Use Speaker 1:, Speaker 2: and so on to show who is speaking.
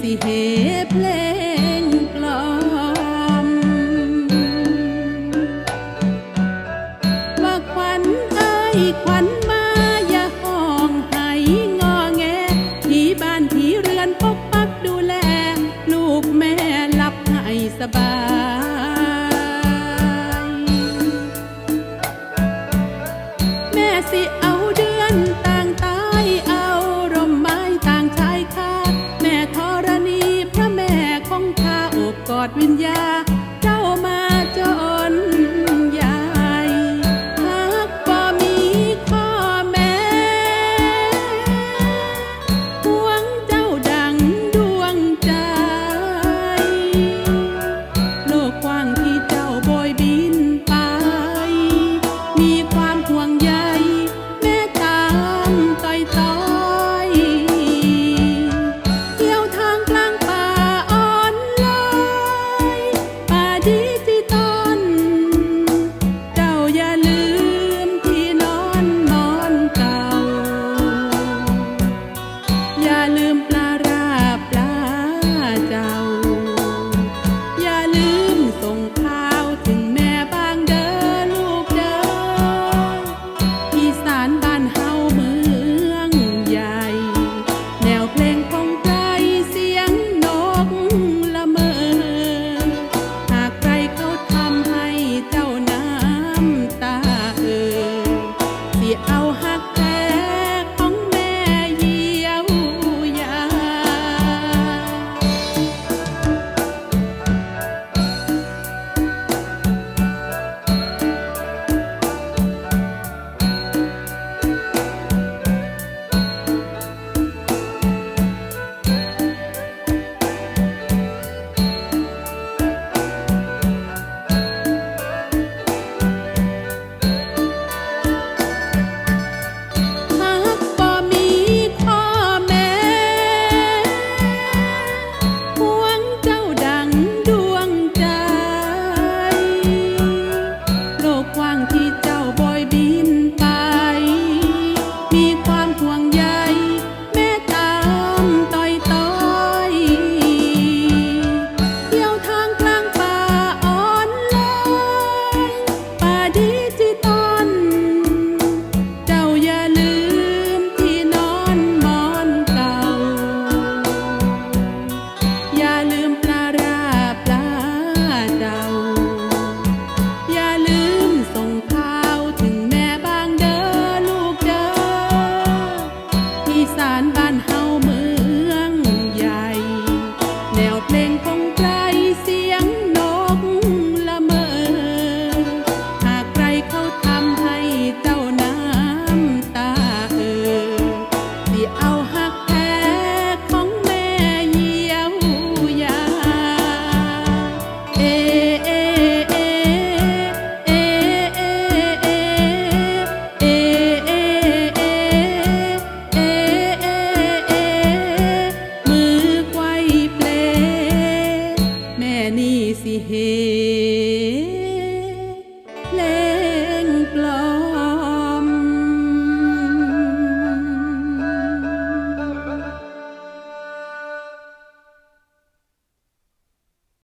Speaker 1: สิเหเพลงปลอม ว่าขวัญเอ้ยขวัญมาอย่าห้องไหงอแงที่บ้านที่เรือนปกปักดูแล ลูกแม่หลับให้สบาย